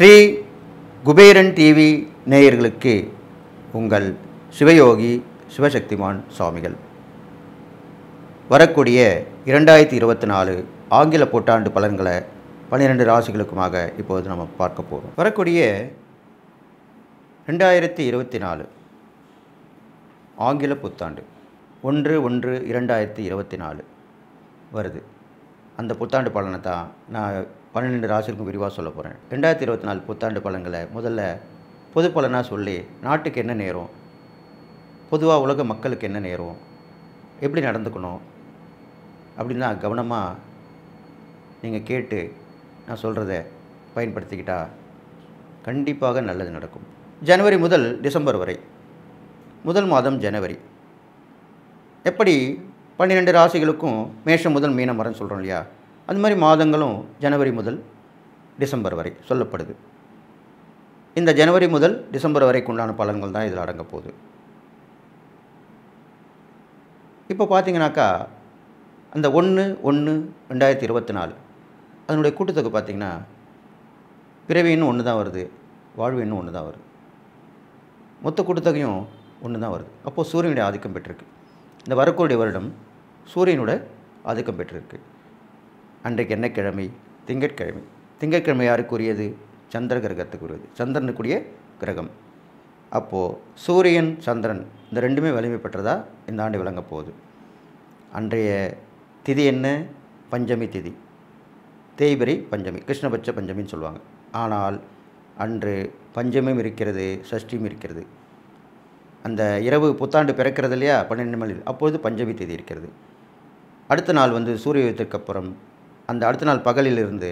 Sri Kuberan TV நேயர்களுக்கு உங்கள் சிவயோகி சிவசக்திமான் சுவாமிகள். வரக்கூடிய இரண்டாயிரத்தி இருபத்தி நாலு ஆங்கில புத்தாண்டு பலன்களை பன்னிரெண்டு ராசிகளுக்குமாக இப்போது நம்ம பார்க்க போகிறோம் வரக்கூடிய ரெண்டாயிரத்தி இருபத்தி நாலு ஆங்கில புத்தாண்டு ஒன்று ஒன்று இரண்டாயிரத்தி இருபத்தி நாலு வருது. அந்த புத்தாண்டு பலனை தான் நான் பன்னிரெண்டு ராசிக்கும் விரிவாக சொல்ல போகிறேன் ரெண்டாயிரத்தி இருபத்தி நாலு புத்தாண்டு பலன்களை முதல்ல பொது பலனாக சொல்லி நாட்டுக்கு என்ன நேரும்? பொதுவாக உலக மக்களுக்கு என்ன நேரும்? எப்படி நடந்துக்கணும்? அப்படின்னா கவனமாக நீங்கள் கேட்டு நான் சொல்கிறத பயன்படுத்திக்கிட்டா கண்டிப்பாக நல்லது நடக்கும். ஜனவரி முதல் டிசம்பர் வரை முதல் மாதம் ஜனவரி. எப்படி பன்னிரெண்டு ராசிகளுக்கும் மேஷம் முதல் மீனம் வரன்னு சொல்கிறோம் இல்லையா? அந்த மாதிரி மாதங்களும் ஜனவரி முதல் டிசம்பர் வரை சொல்லப்படுது. இந்த ஜனவரி முதல் டிசம்பர் வரைக்கு உண்டான பலன்கள் தான் இதில் அடங்க போகுது. இப்போ பார்த்தீங்கன்னாக்கா அந்த ஒன்று ஒன்று ரெண்டாயிரத்தி இருபத்தி நாலு அதனுடைய கூட்டத்தொகை பார்த்திங்கன்னா பிறவி இன்னும் ஒன்று தான் வருது வாழ்வு இன்னும் ஒன்று தான் வருது. மொத்த கூட்டத்தொகையும் ஒன்று தான் வருது. அப்போது சூரியனுடைய ஆதிக்கம் பெற்றிருக்கு. இந்த வரக்கூடிய வருடம் சூரியனோட ஆதிக்கம் பெற்றிருக்கு. அன்றைக்கு என்ன கிழமை திங்கட்கிழமை. திங்கட்கிழமை யாருக்குரியது? சந்திர கிரகத்துக்குரியது. சந்திரனுக்குரிய கிரகம். அப்போது சூரியன் சந்திரன் இந்த ரெண்டுமே வலிமை பெற்றதா? இந்த ஆண்டு விளங்க போகுது. அன்றைய திதி என்ன? பஞ்சமி திதி. தேய்பிரி பஞ்சமி. கிருஷ்ணபட்ச பஞ்சமின்னு சொல்லுவாங்க. ஆனால் அன்று பஞ்சமியும் இருக்கிறது சஷ்டியும் இருக்கிறது. அந்த இரவு புத்தாண்டு பிறக்கிறது இல்லையா? பன்னெண்டு மணி அப்பொழுது பஞ்சமி தேதி இருக்கிறது. அடுத்த நாள் வந்து சூரிய உதயத்திற்கு அப்புறம் அந்த அடுத்த நாள் பகலிலிருந்து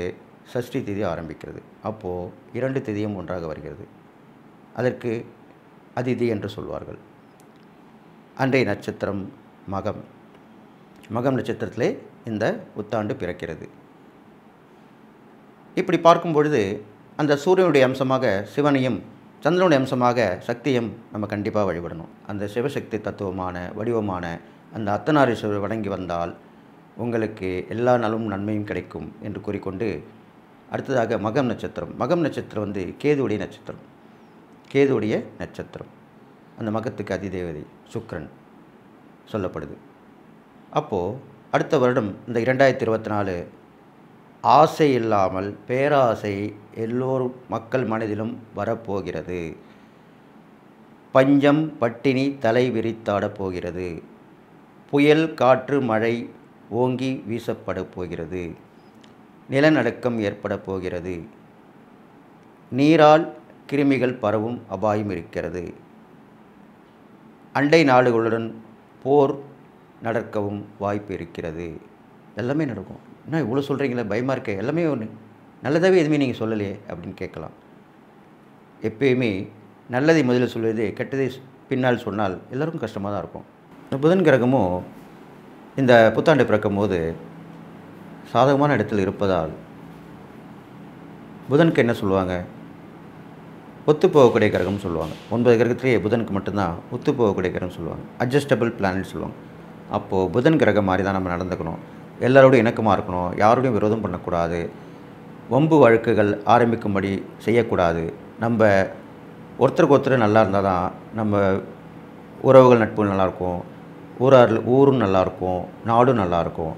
சஷ்டி திதி ஆரம்பிக்கிறது. அப்போது இரண்டு திதியும் ஒன்றாக வருகிறது. அதற்கு அதிதி என்று சொல்வார்கள். அன்றைய நட்சத்திரம் மகம். மகம் நட்சத்திரத்திலே இந்த புத்தாண்டு பிறக்கிறது. இப்படி பார்க்கும் பொழுது அந்த சூரியனுடைய அம்சமாக சிவனையும் சந்திரனுடைய அம்சமாக சக்தியும் நம்ம கண்டிப்பாக வழிபடணும். அந்த சிவசக்தி தத்துவமான வடிவமான அந்த அத்தனாரீஸ்வரர் வணங்கி வந்தால் உங்களுக்கு எல்லா நலமும் நன்மையும் கிடைக்கும் என்று கூறிக்கொண்டு அடுத்ததாக மகம் நட்சத்திரம். மகம் நட்சத்திரம் வந்து கேதுவுடைய நட்சத்திரம். கேதுவுடைய நட்சத்திரம். அந்த மகத்துக்கு அதிதேவதை சுக்ரன் சொல்லப்படுது. அப்போது அடுத்த வருடம் இந்த இரண்டாயிரத்தி இருபத்தி நாலு ஆசை இல்லாமல் பேராசை எல்லோரும் மக்கள் மனதிலும் வரப்போகிறது. பஞ்சம் பட்டினி தலை விரித்தாடப் போகிறது. புயல் காற்று மழை ஓங்கி வீசப்படப் போகிறது. நிலநடுக்கம் ஏற்பட போகிறது. நீரால் கிருமிகள் பரவும் அபாயம் இருக்கிறது. அண்டை நாடுகளுடன் போர் நடக்கவும் வாய்ப்பு இருக்கிறது. எல்லாமே நடக்கும். என்ன இவ்வளோ சொல்கிறீங்களே பயமாக இருக்க. எல்லாமே ஒன்று நல்லதாகவே எதுவுமே நீங்கள் சொல்லலையே அப்படின்னு கேட்கலாம். எப்பயுமே நல்லதை முதலில் சொல்வது கெட்டதை பின்னால் சொன்னால் எல்லோருக்கும் கஷ்டமாக தான் இருக்கும். இந்த புதன் கிரகமும் இந்த புத்தாண்டு பிறக்கும் போது சாதகமான இடத்தில் இருப்பதால் புதனுக்கு என்ன சொல்லுவாங்க? ஒத்து போகக்கூடிய கிரகம்னு சொல்லுவாங்க. ஒன்பது கிரகத்திலேயே புதனுக்கு மட்டும்தான் ஒத்து போகக்கூடிய கிரகம் சொல்லுவாங்க. அட்ஜஸ்டபிள் பிளானட் சொல்லுவாங்க. அப்போது புதன் கிரகம் மாதிரி தான் நம்ம நடந்துக்கணும். எல்லாரோடையும் இணக்கமாக இருக்கணும். யாரோடையும் விரோதம் பண்ணக்கூடாது. வம்பு வழக்குகள் ஆரம்பிக்கும்படி செய்யக்கூடாது. நம்ம ஒருத்தருக்கு ஒருத்தர் நல்லா இருந்தால் தான் நம்ம உறவுகள் நட்புகள் நல்லாயிருக்கும் ஊரார் ஊரும் நல்லாயிருக்கும் நாடும் நல்லாயிருக்கும்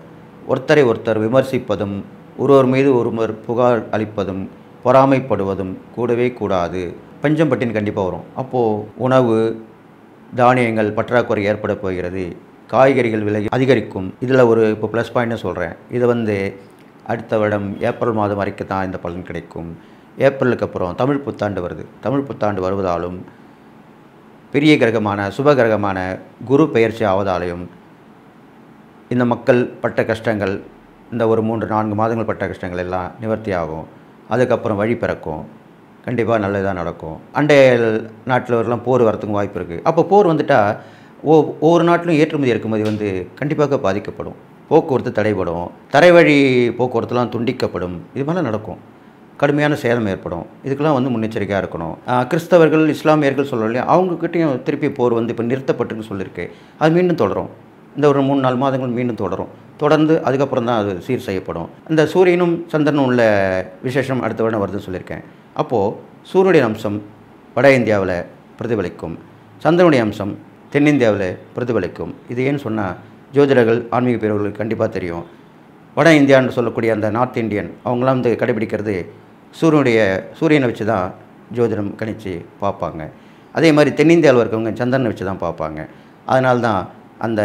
ஒருத்தரை ஒருத்தர் விமர்சிப்பதும் ஒருவர் மீது ஒருவர் புகார் அளிப்பதும் பொறாமைப்படுவதும் கூடவே கூடாது. பஞ்சம் கண்டிப்பாக வரும். அப்போது உணவு தானியங்கள் பற்றாக்குறை ஏற்பட போகிறது. காய்கறிகள் விலை அதிகரிக்கும். இதில் ஒரு இப்போ ப்ளஸ் பாயிண்ட்னு சொல்கிறேன் இது வந்து அடுத்த வருடம் ஏப்ரல் மாதம் வரைக்கும் தான் இந்த பலன் கிடைக்கும். ஏப்ரலுக்கு அப்புறம் தமிழ் புத்தாண்டு வருது. தமிழ் புத்தாண்டு வருவதாலும் பெரிய கிரகமான சுப கிரகமான குரு பெயர்ச்சி ஆவதாலையும் இந்த மக்கள் பட்ட கஷ்டங்கள் இந்த ஒரு மூன்று நான்கு மாதங்கள் பட்ட கஷ்டங்கள் எல்லாம் நிவர்த்தி ஆகும். அதுக்கப்புறம் வழி பிறக்கும். கண்டிப்பாக நல்லதாக நடக்கும். அண்டைய நாட்டில் வரலாம் போர் வரத்துக்கும் வாய்ப்பு இருக்குது அப்போ போர் வந்துட்டால் ஓ ஒவ்வொரு நாட்டிலும் ஏற்றுமதி இறக்குமதி வந்து கண்டிப்பாக பாதிக்கப்படும். போக்குவரத்து தடைபடும். தரைவழி போக்குவரத்துலாம் துண்டிக்கப்படும். இது மாதிரிலாம் நடக்கும். கடுமையான சேதம் ஏற்படும். இதுக்கெல்லாம் வந்து முன்னெச்சரிக்கையாக இருக்கணும். கிறிஸ்தவர்கள் இஸ்லாமியர்கள் சொல்கிறோம் இல்லையா? அவங்கக்கிட்டையும் திருப்பி போர் வந்து இப்போ நிறுத்தப்பட்டுன்னு சொல்லியிருக்கு அது மீண்டும் தொடரும். இந்த ஒரு மூணு நாலு மாதங்கள் மீண்டும் தொடரும். தொடர்ந்து அதுக்கப்புறம் தான் அது சீர் செய்யப்படும். இந்த சூரியனும் சந்திரனும் உள்ள விசேஷம் அடுத்த வருடம் வருதுன்னு சொல்லியிருக்கேன். அப்போது சூரியனுடைய அம்சம் வட இந்தியாவில் பிரதிபலிக்கும். சந்திரனுடைய அம்சம் தென்னிந்தியாவில் பிரதிபலிக்கும். இது ஏன்னு சொன்னால் ஜோதிடர்கள் ஆன்மீக பிரிவுகளுக்கு கண்டிப்பாக தெரியும். வட இந்தியான்னு சொல்லக்கூடிய அந்த நார்த் இந்தியன் அவங்களாம் வந்து கடைபிடிக்கிறது சூரியனுடைய சூரியனை வச்சு தான் ஜோதிடம் கணிச்சு பார்ப்பாங்க. அதே மாதிரி தென்னிந்தியாவில் இருக்கவங்க சந்திரனை வச்சு தான் பார்ப்பாங்க. அதனால தான் அந்த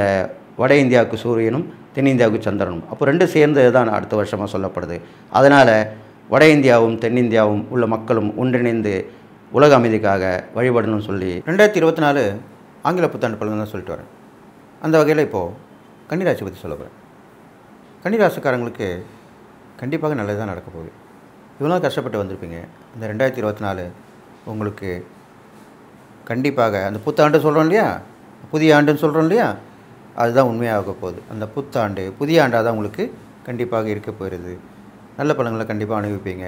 வட இந்தியாவுக்கு சூரியனும் தென்னிந்தியாவுக்கு சந்திரனும். அப்போ ரெண்டும் சேர்ந்து தான் அடுத்த வருஷமாக சொல்லப்படுது. அதனால் வட இந்தியாவும் தென்னிந்தியாவும் உள்ள மக்களும் ஒன்றிணைந்து உலக அமைதிக்காக வழிபடணும்னு சொல்லி ரெண்டாயிரத்தி இருபத்தி நாலு ஆங்கில புத்தாண்டு பலன் தான் சொல்லிட்டு வரேன். அந்த வகையில் இப்போது கன்னிராசி பற்றி சொல்ல போகிறேன் கன்னிராசிக்காரங்களுக்கு கண்டிப்பாக நல்லது தான் நடக்க போகுது. இவ்வளோ கஷ்டப்பட்டு வந்திருப்பீங்க. இந்த ரெண்டாயிரத்தி இருபத்தி நாலு உங்களுக்கு கண்டிப்பாக அந்த புத்தாண்டு சொல்கிறோம் இல்லையா? புதிய ஆண்டுன்னு சொல்கிறோம் இல்லையா? அதுதான் உண்மையாக போகுது. அந்த புத்தாண்டு புதிய ஆண்டாக தான் உங்களுக்கு கண்டிப்பாக இருக்க போயிடுது நல்ல பழங்களை கண்டிப்பாக அனுபவிப்பீங்க.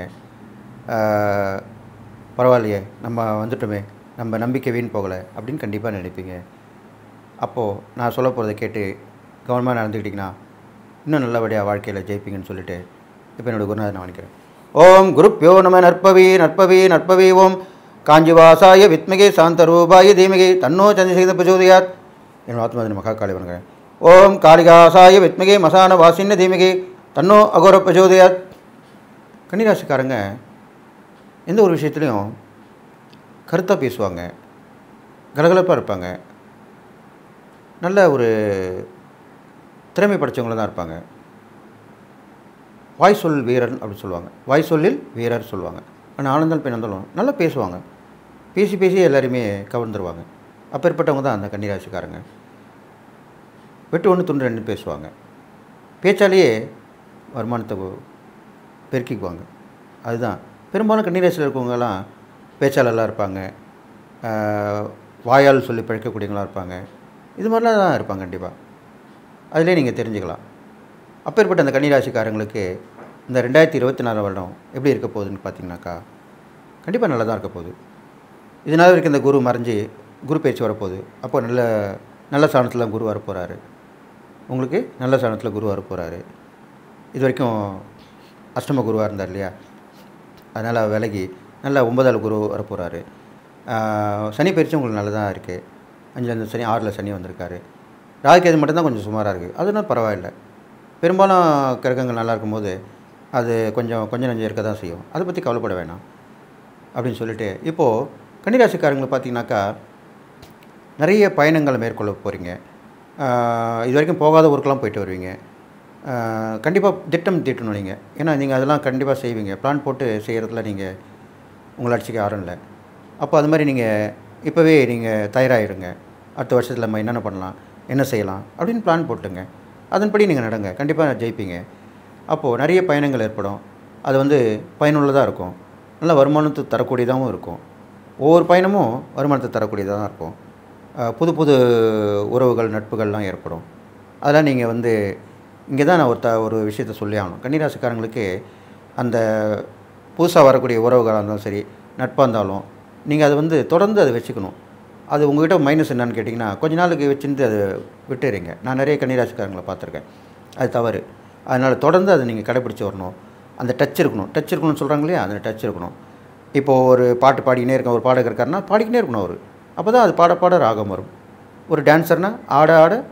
பரவாயில்லையே நம்ம வந்துட்டோமே நம்ம நம்பிக்கை வீண் போகலை அப்படின்னு கண்டிப்பாக நினைப்பீங்க. அப்போது நான் சொல்ல போகிறத கேட்டு கவனமாக நடந்துக்கிட்டிங்கன்னா இன்னும் நல்லபடியாக வாழ்க்கையில் ஜெயிப்பீங்கன்னு சொல்லிட்டு இப்போ என்னோடய குருநாதர் நான் நினைக்கிறேன் ஓம் குருப்பியோ நம நற்பவி நற்பவி நற்பவி ஓம். காஞ்சிவாசாய வித்மகே சாந்தரூபாய தீமிகை தன்னோ சந்திரசேகர பிரச்சோதயாத். என் ஆத்மாதின மகா காளி வணக்கம் ஓம் காளிகாசாய வித்மகே மசான வாசின்ன தீமகி தன்னோ அகோர பிரச்சோதயாத். கன்னிராசிக்காரங்க எந்த ஒரு விஷயத்துலையும் கருத்தாக பேசுவாங்க. கலகலப்பாக இருப்பாங்க. நல்ல ஒரு திறமை படைச்சவங்கள தான் இருப்பாங்க. வாய் சொல் வீரன் அப்படின்னு சொல்லுவாங்க. வாய் சொல்லில் வீரர் சொல்லுவாங்க. ஆனால் ஆனந்தம் பெண் இருந்தாலும் நல்லா பேசுவாங்க. பேசி பேசி எல்லாருமே கவர்ந்துருவாங்க. அப்பேற்பட்டவங்க தான் அந்த கன்னிராசிக்காரங்க. வெட்டு ஒன்று துண்டு ரெண்டு பேசுவாங்க. பேச்சாலேயே வருமானத்தை பெருக்கிக்குவாங்க. அதுதான். பெரும்பாலும் கன்னிராசியில் இருக்கவங்கலாம் பேச்சாளர்களாக இருப்பாங்க. வாயால் சொல்லி பழிக்கக்கூடியவங்களாக இருப்பாங்க. இது மாதிரிலாம் தான் இருப்பாங்க கண்டிப்பாக அதிலே நீங்கள் தெரிஞ்சுக்கலாம். அப்பேற்பட்ட அந்த கன்னிராசிக்காரங்களுக்கு இந்த ரெண்டாயிரத்தி இருபத்தி நாலு வருடம் எப்படி இருக்க போகுதுன்னு பார்த்தீங்கன்னாக்கா கண்டிப்பாக நல்லா தான் இருக்க போகுது. இதனால் வரைக்கும் இந்த குரு மறைஞ்சு குரு பேச்சு வரப்போகுது. அப்போ நல்ல நல்ல சாணத்தில் குரு வரப்போகிறாரு உங்களுக்கு நல்ல சாணத்தில் குரு வரப்போகிறாரு இது வரைக்கும் அஷ்டம குருவாக இருந்தார் இல்லையா? அதனால் விலகி நல்ல ஒன்பதாள் குரு வரப்போகிறாரு சனி பயிற்சி உங்களுக்கு நல்லதாக இருக்குது அஞ்சில் சனி ஆறில் சனி வந்திருக்காரு. அது மட்டும்தான் கொஞ்சம் சுமாராக இருக்குது அதனால் பரவாயில்லை. பெரும்பாலும் கிரகங்கள் நல்லா இருக்கும்போது அது கொஞ்சம் கொஞ்சம் நஞ்சம் இருக்க தான் செய்யும். அதை பற்றி கவலைப்பட வேணாம். அப்படின்னு சொல்லிட்டு இப்போது கன்னிராசிக்காரங்களை பார்த்தீங்கன்னாக்கா நிறைய பயணங்களை மேற்கொள்ள போகிறீங்க இது வரைக்கும் போகாத ஊருக்கெல்லாம் போயிட்டு வருவீங்க. கண்டிப்பாக திட்டம் தீட்டணும் நீங்கள் ஏன்னா நீங்கள் அதெல்லாம் கண்டிப்பாக செய்வீங்க. பிளான் போட்டு செய்கிறதுல நீங்கள் உங்களை அடிச்சிக்க யாரும் இல்லை. அப்போ அது மாதிரி நீங்கள் இப்போவே நீங்கள் தயாராகிடுங்க அடுத்த வருஷத்தில் நம்ம என்னென்ன பண்ணலாம்? என்ன செய்யலாம்? அப்படின்னு பிளான் போட்டுங்க. அதன்படி நீங்கள் நடங்க. கண்டிப்பாக ஜெயிப்பீங்க. அப்போது நிறைய பயணங்கள் ஏற்படும். அது வந்து பயனுள்ளதாக இருக்கும். நல்ல வருமானத்தை தரக்கூடியதாகவும் இருக்கும். ஒவ்வொரு பயணமும் வருமானத்தை தரக்கூடியதாக தான் இருக்கும் புது புது உறவுகள் நட்புகள்லாம் ஏற்படும். அதெல்லாம் நீங்கள் வந்து இங்கே தான் நான் ஒரு த ஒரு விஷயத்த சொல்லி ஆகணும். கன்னிராசிக்காரங்களுக்கு அந்த புதுசாக வரக்கூடிய உறவுகளாக இருந்தாலும் சரி நட்பாக இருந்தாலும் நீங்கள் அதை வந்து தொடர்ந்து அதை வச்சுக்கணும். அது உங்ககிட்ட மைனஸ் என்னன்னு கேட்டிங்கன்னா கொஞ்ச நாளுக்கு வச்சுருந்து அதை விட்டுறீங்க. நான் நிறைய கன்னிராசிக்காரங்களை பார்த்துருக்கேன். அது தவறு. அதனால் தொடர்ந்து அதை நீங்கள் கடைப்பிடிச்சி வரணும். அந்த டச் இருக்கணும். டச் இருக்கணும்னு சொல்கிறாங்க இல்லையா? அந்த டச் இருக்கணும். இப்போது ஒரு பாட்டு பாடிக்கினே இருக்க ஒரு பாடகர் இருக்காருன்னா பாடிக்கினே இருக்கணும் அவர். அப்போ தான் அது பாட பாட ராகம் வரும். ஒரு டான்ஸர்னால் ஆட ஆட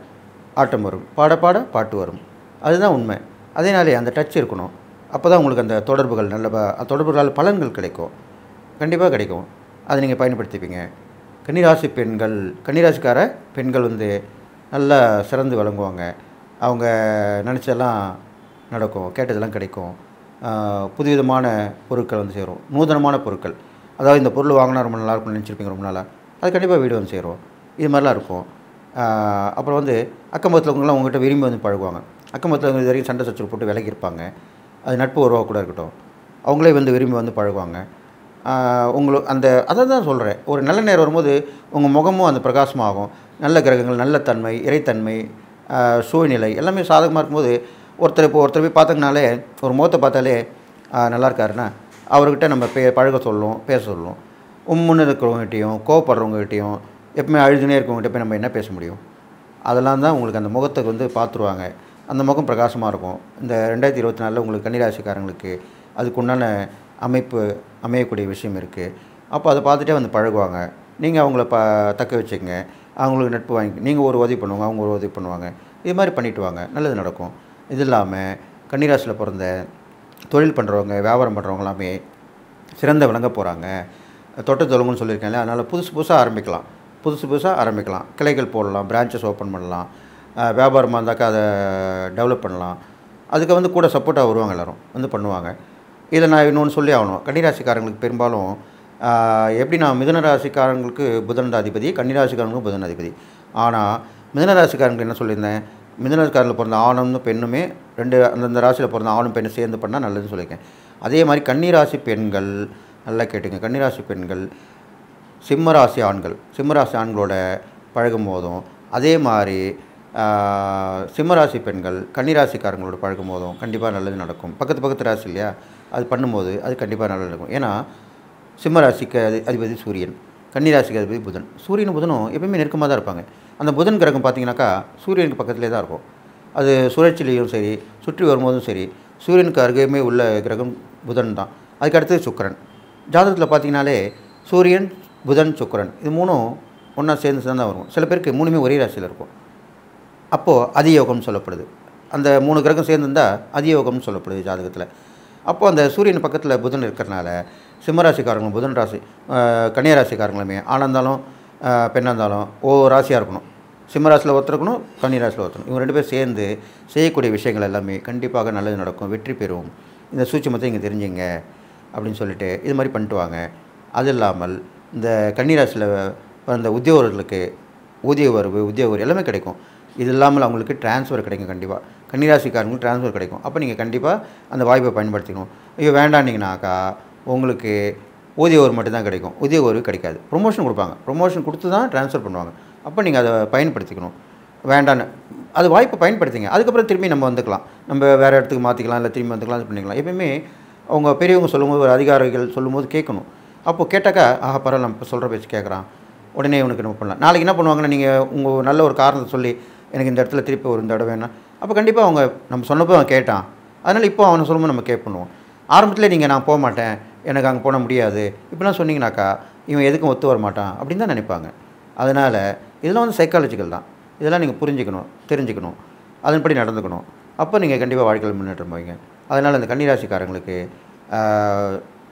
ஆட்டம் வரும். பாட பாட பாட்டு வரும். அதுதான் உண்மை. அதேனாலே அந்த டச் இருக்கணும். அப்போ தான் உங்களுக்கு அந்த தொடர்புகள் நல்ல தொடர்புகளால் பலன்கள் கிடைக்கும். கண்டிப்பாக கிடைக்கும். அதை நீங்கள் பயன்படுத்திப்பீங்க. கன்னிராசி பெண்கள் கன்னிராசிக்கார பெண்கள் வந்து நல்லா சிறந்து விளங்குவாங்க. அவங்க நினச்சதெல்லாம் நடக்கும் கேட்டதெல்லாம் கிடைக்கும். புதுவிதமான பொருட்கள் வந்து சேரும். நூதனமான பொருட்கள். அதாவது இந்த பொருள் வாங்கினா ரொம்ப நல்லா இருக்கும்னு நினச்சிருப்பீங்க ரொம்ப நாளாக அது கண்டிப்பாக வீடு வந்து சேரும். இது மாதிரிலாம் இருக்கும். அப்புறம் வந்து அக்கம் பக்கத்தில் இருக்கவங்களாம் உங்கள்கிட்ட விரும்பி வந்து பழகுவாங்க. அக்கம் பக்கத்தில் இது வரைக்கும் சண்டை சச்சரவு போட்டு விலகி இருப்பாங்க அது நட்பு உறவாக கூட இருக்கட்டும். அவங்களே வந்து விரும்பி வந்து பழகுவாங்க. உங்களுக்கு அந்த அதை தான் சொல்கிறேன் ஒரு நல்ல நேரம் வரும்போது உங்கள் முகமும் அந்த பிரகாசமாகும் நல்ல கிரகங்கள் நல்ல தன்மை இறைத்தன்மை சூழ்நிலை எல்லாமே சாதகமாக இருக்கும்போது ஒருத்தர் இப்போ ஒருத்தர் போய் பார்த்தங்கனாலே ஒரு முகத்தை பார்த்தாலே நல்லா இருக்காருன்னா அவர்கிட்ட நம்ம பே பழக சொல்லும் பேச சொல்லும் உம்முன்னு இருக்கிறவங்ககிட்டையும் கோவப்படுறவங்ககிட்டையும் எப்பவுமே அழுதுனே இருக்கவங்ககிட்ட போய் நம்ம என்ன பேச முடியும்? அதெல்லாம் தான் உங்களுக்கு அந்த முகத்தை வந்து பார்த்துருவாங்க. அந்த முகம் பிரகாசமாக இருக்கும். இந்த ரெண்டாயிரத்தி இருபத்தி நாலில் உங்களுக்கு கன்னிராசிக்காரங்களுக்கு அதுக்கு உண்டான அமைப்பு அமையக்கூடிய விஷயம் இருக்குது அப்போ அதை பார்த்துட்டே வந்து பழகுவாங்க. நீங்கள் அவங்கள ப தக்க வச்சுக்கங்க. அவங்களுக்கு நட்பு வாங்கி நீங்கள் ஒரு உதவி பண்ணுவாங்க அவங்க ஒரு உதவி பண்ணுவாங்க. இது மாதிரி பண்ணிட்டு வாங்க. நல்லது நடக்கும். இது இல்லாமல் கன்னிராசியில் பிறந்த தொழில் பண்ணுறவங்க வியாபாரம் பண்ணுறவங்க எல்லாமே சிறந்த விளங்க போகிறாங்க தொட்ட தொழுங்குன்னு சொல்லியிருக்கேன்ல அதனால் புதுசு புதுசாக ஆரம்பிக்கலாம். புதுசு புதுசாக ஆரம்பிக்கலாம். கிளைகள் போடலாம் பிரான்ச்சஸ் ஓப்பன் பண்ணலாம். வியாபாரமாக இருந்தாக்கா அதை டெவலப் பண்ணலாம். அதுக்கு வந்து கூட சப்போர்ட்டாக வருவாங்க எல்லோரும். வந்து பண்ணுவாங்க. இதில் நான் இன்னொன்று சொல்லி ஆகணும். கன்னிராசிக்காரங்களுக்கு பெரும்பாலும் எப்படி நான் மிதன ராசிக்காரங்களுக்கு புதன் அதிபதி கன்னிராசிக்காரங்களுக்கு புதன் அதிபதி ஆனால் மிதுன ராசிக்காரங்களுக்கு என்ன சொல்லியிருந்தேன்? மிதுன பிறந்த ஆணும் பெண்ணுமே ரெண்டு அந்தந்த ராசியில் பிறந்த ஆணும் பெண்ணும் சேர்ந்து பண்ணால் நல்லதுன்னு சொல்லியிருக்கேன். அதே மாதிரி கன்னிராசி பெண்கள் நல்லா கேட்டுங்க கன்னிராசி பெண்கள் சிம்மராசி ஆண்கள். சிம்மராசி ஆண்களோட பழகும் போதும் அதே மாதிரி சிம்மராசி பெண்கள் கன்னிராசிக்காரங்களோட பழகும் போதும் கண்டிப்பாக நல்லது நடக்கும். பக்கத்து பக்கத்து ராசி இல்லையா? அது பண்ணும்போது அது கண்டிப்பாக நல்லா இருக்கும் ஏன்னா சிம்மராசிக்கு அது அதிபதி சூரியன் கன்னிராசிக்கு அதிபதி புதன். சூரியனும் புதனும் எப்பயுமே நெருக்கமாக தான் இருப்பாங்க. அந்த புதன் கிரகம் பார்த்தீங்கன்னாக்கா சூரியனுக்கு பக்கத்திலே தான் இருக்கும். அது சுழற்சிலையும் சரி சுற்றி வரும்போதும் சரி சூரியனுக்கு அருகேயுமே உள்ள கிரகம் புதன் தான். அதுக்கு அடுத்தது ஜாதகத்தில் பார்த்தீங்கனாலே சூரியன் புதன் சுக்கிரன் இது மூணும் ஒன்றா சேர்ந்து சேர்ந்து தான் வரும். சில பேருக்கு மூணுமே ஒரே ராசியில் இருக்கும். அப்போது அதியோகம்னு சொல்லப்படுது. அந்த மூணு கிரகம் சேர்ந்துருந்தால் அதியோகம்னு சொல்லப்படுது ஜாதகத்தில். அப்போது அந்த சூரியன் பக்கத்தில் புதன் இருக்கிறனால சிம்மராசிக்காரங்களும் புதன் ராசி கன்னியராசிக்காரங்களுமே ஆணாக இருந்தாலும் பெண்ணாக இருந்தாலும் ஒவ்வொரு ராசியாக இருக்கணும். சிம்மராசியில் ஒருத்தருக்கணும் கன்னிராசியில் ஒருத்தரும் இவங்க ரெண்டு பேரும் சேர்ந்து செய்யக்கூடிய விஷயங்கள் எல்லாமே கண்டிப்பாக நல்லது நடக்கும் வெற்றி பெறும். இந்த சூட்சுமத்தை இங்கே தெரிஞ்சுங்க அப்படின்னு சொல்லிட்டு இது மாதிரி பண்ணிட்டு வாங்க. அது இல்லாமல் இந்த கன்னிராசியில் அந்த உத்தியோகர்களுக்கு ஊதிய வரவு உத்தியோக எல்லாமே கிடைக்கும். இது இல்லாமல் அவங்களுக்கு ட்ரான்ஸ்ஃபர் கிடைக்கும் கண்டிப்பாக கன்னிராசிக்காரங்களுக்கு ட்ரான்ஸ்ஃபர் கிடைக்கும். அப்போ நீங்கள் கண்டிப்பாக அந்த வாய்ப்பை பயன்படுத்திக்கணும். ஐயோ வேண்டாண்டிங்கனாக்கா உங்களுக்கு ஊதிய உயர்வு மட்டும்தான் கிடைக்கும். ஊதிய ஒரு கிடைக்காது. ப்ரொமோஷன் கொடுப்பாங்க. ப்ரொமோஷன் கொடுத்து தான் ட்ரான்ஸ்ஃபர் பண்ணுவாங்க. அப்போ நீங்கள் அதை பயன்படுத்திக்கணும். வேண்டான்னு அது வாய்ப்பை பயன்படுத்திங்க. அதுக்கப்புறம் திரும்பி நம்ம வந்துக்கலாம். நம்ம வேறு இடத்துக்கு மாற்றிக்கலாம் இல்லை திரும்பி வந்துக்கலாம் பண்ணிக்கலாம். எப்பயுமே அவங்க பெரியவங்க சொல்லும்போது ஒரு அதிகாரிகள் சொல்லும்போது கேட்கணும். அப்போது கேட்டாக்கா ஆஹா பரவாயில்ல நம்ம சொல்கிற பேச்சு கேட்குறான். உடனே இவனுக்கு நம்ம பண்ணலாம். நாளைக்கு என்ன பண்ணுவாங்கன்னா நீங்கள் உங்கள் நல்ல ஒரு காரணத்தை சொல்லி எனக்கு இந்த இடத்துல திருப்பி ஒரு இந்த இடம் வேணும் அப்போ கண்டிப்பாக அவங்க நம்ம சொன்னப்போ அவன் கேட்டான். அதனால் இப்போ அவனை சொல்லும்போது நம்ம கேட்பண்ணுவோம் ஆரம்பத்தில் நீங்கள் நான் போக மாட்டேன். எனக்கு அங்கே போட முடியாது. இப்படிலாம் சொன்னீங்கனாக்கா இவன் எதுக்கும் ஒத்து வர மாட்டான் அப்படின்னு தான் நினைப்பாங்க. அதனால் இதெல்லாம் வந்து சைக்காலஜிக்கல் தான். இதெல்லாம் நீங்கள் புரிஞ்சுக்கணும் தெரிஞ்சுக்கணும். அதன்படி நடந்துக்கணும். அப்போ நீங்கள் கண்டிப்பாக வாழ்க்கையில் முன்னேற்றம் போவீங்க. அதனால் அந்த கன்னிராசிக்காரங்களுக்கு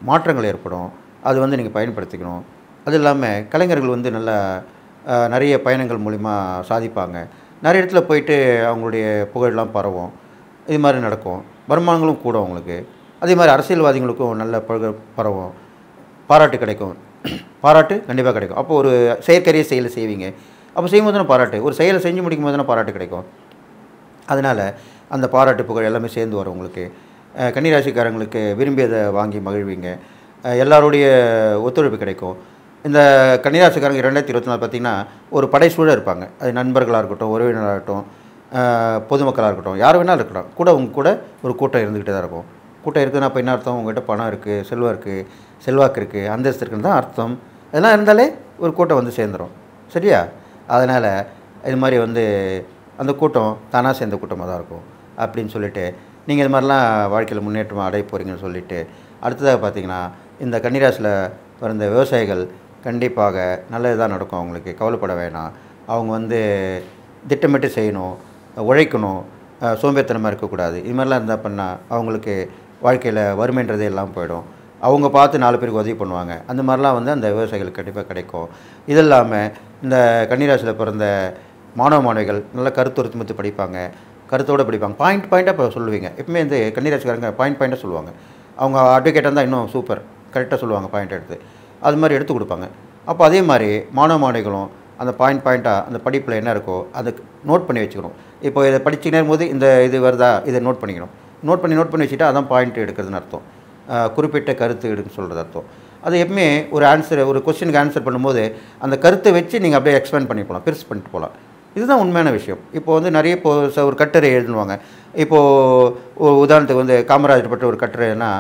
மாற்றங்கள் ஏற்படும். அது வந்து நீங்கள் பயன்படுத்திக்கணும். அது இல்லாமல் கலைஞர்கள் வந்து நல்லா நிறைய பயணங்கள் மூலிமா சாதிப்பாங்க. நிறைய இடத்துல போயிட்டு அவங்களுடைய புகழெலாம் பரவும். இது மாதிரி நடக்கும். வருமானங்களும் கூட அவங்களுக்கு. அதே மாதிரி அரசியல்வாதிகளுக்கும் நல்ல புகழ் பரவும். பாராட்டு கிடைக்கும். பாராட்டு கண்டிப்பாக கிடைக்கும். அப்போ ஒரு செயற்கரிய செயலை செய்வீங்க. அப்போ செய்யும்போது தானே பாராட்டு. ஒரு செயலை செஞ்சு முடிக்கும் போது தானே பாராட்டு கிடைக்கும். அதனால் அந்த பாராட்டு புகழ் எல்லாமே சேர்ந்து வரும் உங்களுக்கு. கன்னிராசிக்காரங்களுக்கு விரும்பியதை வாங்கி மகிழ்வீங்க. எல்லாருடைய ஒத்துழைப்பு கிடைக்கும். இந்த கன்னிராசிக்காரங்க இரண்டாயிரத்தி இருபத்தி நாலு பார்த்திங்கன்னா ஒரு படைசூழல் இருப்பாங்க. அது நண்பர்களாக இருக்கட்டும் உறவினராக இருக்கட்டும் பொதுமக்களாக இருக்கட்டும் யார் வேணாலும் இருக்கட்டும் கூட உங்கள் கூட ஒரு கூட்டம் இருந்துக்கிட்டே தான் இருக்கும். கூட்டம் இருக்குதுன்னா அப்போ என்ன அர்த்தம்? உங்கள்கிட்ட பணம் இருக்குது செல்வம் இருக்குது செல்வாக்கு இருக்குது அந்தஸ்து இருக்குன்னு தான் அர்த்தம். இதெல்லாம் இருந்தாலே ஒரு கூட்டம் வந்து சேர்ந்துடும் சரியா? அதனால் இது மாதிரி வந்து அந்த கூட்டம் தானாக சேர்ந்த கூட்டமாக தான் இருக்கும். அப்படின்னு சொல்லிட்டு நீங்கள் இது மாதிரிலாம் வாழ்க்கையில் முன்னேற்றம் அடைய போகிறீங்கன்னு சொல்லிட்டு அடுத்ததாக பார்த்தீங்கன்னா இந்த கன்னிராசியில் பிறந்த விவசாயிகள் கண்டிப்பாக நல்லது தான் நடக்கும் அவங்களுக்கு. கவலைப்பட வேணாம். அவங்க வந்து திட்டமிட்டு செய்யணும் உழைக்கணும் அஹ் சோம்பேறித்தனமாக இருக்கக்கூடாது. இது மாதிரிலாம் இருந்தால் பண்ணால் அவங்களுக்கு வாழ்க்கையில் வறுமைன்றதே எல்லாம் போயிடும். அவங்க பார்த்து நாலு பேருக்கு உதவி பண்ணுவாங்க. அந்த மாதிரிலாம் வந்து அந்த விவசாயிகளுக்கு கண்டிப்பாக கிடைக்கும். இது இல்லாமல் இந்த கன்னிராசியில் பிறந்த மாணவ மாணவிகள் நல்ல கருத்துருத்துமத்து படிப்பாங்க. கருத்தோடு படிப்பாங்க. பாயிண்ட் பாயிண்ட்டாக இப்போ சொல்லுவீங்க. எப்பவுமே வந்து கன்னிராசிக்காரங்க பாயிண்ட் பாயிண்ட்டாக சொல்லுவாங்க. அவங்க அட்வொகேட்டாக இருந்தால் இன்னும் சூப்பர் கரெக்டாக சொல்லுவாங்க பாயிண்ட் எடுத்து. அது மாதிரி எடுத்து கொடுப்பாங்க. அப்போ அதே மாதிரி மாணவ மாணவிகளும் அந்த பாயிண்ட் பாயிண்ட்டாக அந்த படிப்பில் என்ன இருக்கோ அதை நோட் பண்ணி வச்சுக்கணும். இப்போ இதை படிச்சுக்கினே போது இந்த இது வருதா இதை நோட் பண்ணிக்கணும். நோட் பண்ணி நோட் பண்ணி வச்சுட்டா அதான் பாயிண்ட் எடுக்கிறதுன்னு அர்த்தம். குறிப்பிட்ட கருத்து எடுக்க சொல்கிறது அர்த்தம். அது எப்பவுமே ஒரு ஆன்சர் ஒரு கொஸ்டினுக்கு ஆன்சர் பண்ணும்போது அந்த கருத்தை வச்சு நீங்கள் அப்படியே எக்ஸ்பிளைன் பண்ணி போகலாம் பெருசு பண்ணிட்டு போகலாம் இதுதான் உண்மையான விஷயம். இப்போ வந்து நிறைய இப்போ ஒரு கட்டுரை எழுதுவாங்க இப்போது ஒரு உதாரணத்துக்கு வந்து காமராஜர் பற்றி ஒரு கட்டுரைன்னா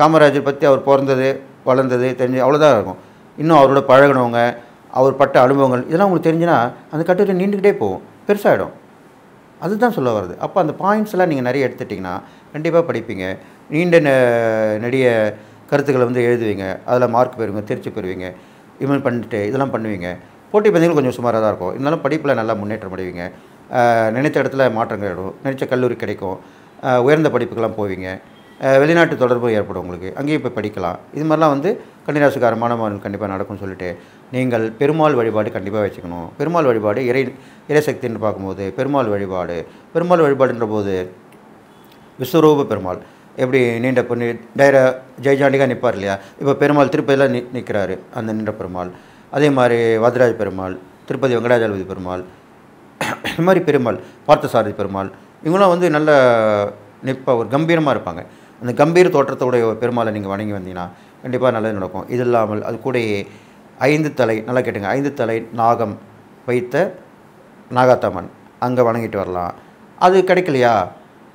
காமராஜர் பற்றி அவர் பிறந்தது வளர்ந்தது தெரிஞ்சு அவ்வளோதான் இருக்கும். இன்னும் அவரோட பழகினவங்க அவர் பட்ட அனுபவங்கள் இதெல்லாம் உங்களுக்கு தெரிஞ்சுன்னா அந்த கட்டுரை நீண்டுக்கிட்டே போகும். பெருசாகிடும் அதுதான் சொல்ல வருது அப்போ அந்த பாயிண்ட்ஸ்லாம் நீங்கள் நிறைய எடுத்துட்டிங்கன்னா கண்டிப்பாக படிப்பீங்க. நீண்ட ந நெடிய கருத்துக்களை வந்து எழுதுவீங்க. அதில் மார்க் பெறுவீங்க தேர்ச்சி பெறுவீங்க. இவன் பண்ணிட்டு இதெல்லாம் பண்ணுவீங்க. போட்டி பந்தயங்கள் கொஞ்சம் சுமாராக தான் இருக்கும். இருந்தாலும் படிப்பில் நல்லா முன்னேற்றம் அடைவீங்க. நினைத்த இடத்துல மாற்றங்கள் இடும் நினைச்ச கல்லூரி கிடைக்கும். உயர்ந்த படிப்புக்கெல்லாம் போவீங்க. வெளிநாட்டு தொடர்பு ஏற்படும் உங்களுக்கு. அங்கேயும் போய் படிக்கலாம். இது மாதிரிலாம் வந்து கன்னிராசிக்கார மாணவர்கள் கண்டிப்பாக நடக்கும்னு சொல்லிட்டு நீங்கள் பெருமாள் வழிபாடு கண்டிப்பாக வச்சுக்கணும். பெருமாள் வழிபாடு இறை இறைசக்தின்னு பார்க்கும்போது பெருமாள் வழிபாடு. பெருமாள் வழிபாடுன்ற போது விஸ்வரூப பெருமாள். எப்படி நீண்ட பொண்ணு டைர ஜெயஜாண்டிகா நிற்பார் இல்லையா? இப்போ பெருமாள் திருப்பதியில் நி நிற்கிறாரு அந்த நின்ற பெருமாள். அதே மாதிரி வரதராஜ பெருமாள் திருப்பதி வெங்கடாஜலபதி பெருமாள் இந்த மாதிரி பெருமாள் பார்த்தசாரதி பெருமாள். இவங்களாம் வந்து நல்ல நிற்ப ஒரு கம்பீரமாக இருப்பாங்க. அந்த கம்பீர தோற்றத்தோடைய ஒரு பெருமாளை நீங்கள் வணங்கி வந்தீங்கன்னா கண்டிப்பாக நல்லது நடக்கும். இது இல்லாமல் அது கூடயே ஐந்து தலை நல்லா கேட்டுங்க. ஐந்து தலை நாகம் வைத்த நாகாத்தம்மன். அங்கே வணங்கிட்டு வரலாம். அது கிடைக்கலையா?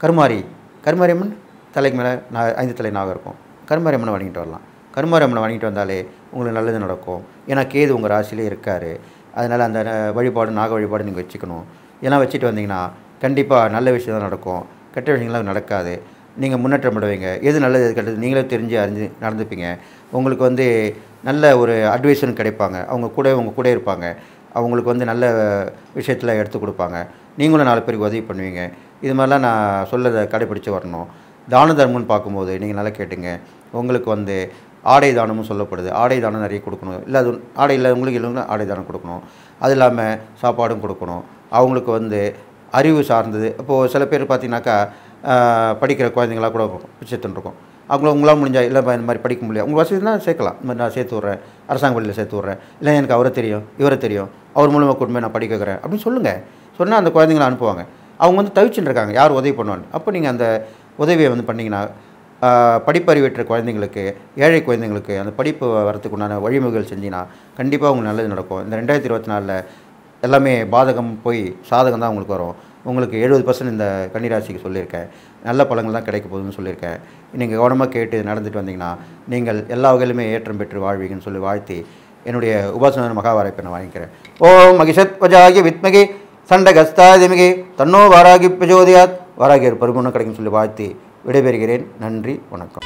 கருமாரி. கருமாரியம்மன் தலைக்கு மேலே நா ஐந்து தலை நாகம் இருக்கும். கருமாரியம்மனை வணங்கிட்டு வரலாம். கருமாரியம்மனை வணங்கிட்டு வந்தாலே உங்களுக்கு நல்லது நடக்கும். ஏன்னா கேது உங்கள் ராசியிலே இருக்கார். அதனால் அந்த வழிபாடு நாக வழிபாடு நீங்கள் வச்சுக்கணும். ஏன்னா வச்சுட்டு வந்தீங்கன்னா கண்டிப்பாக நல்ல விஷயம் தான் நடக்கும். கெட்ட விஷயங்கள்லாம் நடக்காது. நீங்கள் முன்னேற்றம் அடைவீங்க. எது நல்லது எது கெட்டது நீங்களே தெரிஞ்சு அறிஞ்சு நடந்துப்பீங்க. உங்களுக்கு வந்து நல்ல ஒரு அட்வைஸும் கிடைப்பாங்க. அவங்க கூட உங்கள் கூட இருப்பாங்க. அவங்களுக்கு வந்து நல்ல விஷயத்தில் எடுத்து கொடுப்பாங்க. நீங்களும் நாலு பேருக்கு உதவி பண்ணுவீங்க. இது மாதிரிலாம் நான் சொல்லதை கடைப்பிடிச்சு வரணும். தான தர்மம்னு பார்க்கும்போது நீங்கள் நல்லா கேட்டுங்க. உங்களுக்கு வந்து ஆடை தானமும் சொல்லப்படுது. ஆடை தானம் நிறைய கொடுக்கணும். இல்லை அது ஆடை இல்லை உங்களுக்கு இல்லைன்னா ஆடை தானம் கொடுக்கணும். அது இல்லாமல் சாப்பாடும் கொடுக்கணும். அவங்களுக்கு வந்து அறிவு சார்ந்தது. இப்போது சில பேர் பார்த்தீங்கன்னாக்கா படிக்கிற குழந்தைங்களா கூட பிச்சைத்துன்னு இருக்கும் அவங்கள உங்களால் முடிஞ்சா இல்லை இந்த மாதிரி படிக்க முடியல. உங்கள் வசதினா சேர்க்கலாம். இந்த மாதிரி நான் சேர்த்து விட்றேன். அரசாங்க பள்ளியில் சேர்த்து விட்றேன். இல்லை எனக்கு அவரை தெரியும் இவரை தெரியும். அவர் மூலமாக கூட்டு போய் நான் படிக்க வைக்கிறேன். அப்படின்னு சொல்லுங்கள் சொன்னால் அந்த குழந்தைங்கள அனுப்புவாங்க. அவங்க வந்து தவிச்சுட்டு இருக்காங்க. யார் உதவி பண்ணுவாங்க அப்போ நீங்கள் அந்த உதவியை வந்து பண்ணிங்கன்னா படிப்பறிவேற்ற குழந்தைங்களுக்கு ஏழை குழந்தைங்களுக்கு அந்த படிப்பு வரத்துக்கு உண்டான வழிமுறைகள் செஞ்சிங்கன்னா கண்டிப்பாக உங்களுக்கு நல்லது நடக்கும். இந்த ரெண்டாயிரத்தி இருபத்தி நாலில் எல்லாமே பாதகம் போய் சாதகம் தான் உங்களுக்கு வரும். உங்களுக்கு எழுபது பர்சன்ட் இந்த கன்னிராசிக்கு சொல்லியிருக்கேன். நல்ல பழங்கள் தான் கிடைக்க போகுதுன்னு சொல்லியிருக்கேன். நீங்கள் கவனமாக கேட்டு நடந்துட்டு வந்தீங்கன்னா நீங்கள் எல்லா வகையிலுமே ஏற்றம் பெற்று வாழ்வீங்கன்னு சொல்லி வாழ்த்தி என்னுடைய உபாசன மகாவாரைப்பை நான் வாங்கிக்கிறேன். ஓம் மகிஷத் வஜாகி வித்மகி சண்டகஸ்தாதிமிகி தன்னோ வாராகி பிரஜோதியாத். வாராகியர் பருமனும் கிடைக்கும் சொல்லி வாழ்த்தி விடைபெறுகிறேன். நன்றி வணக்கம்.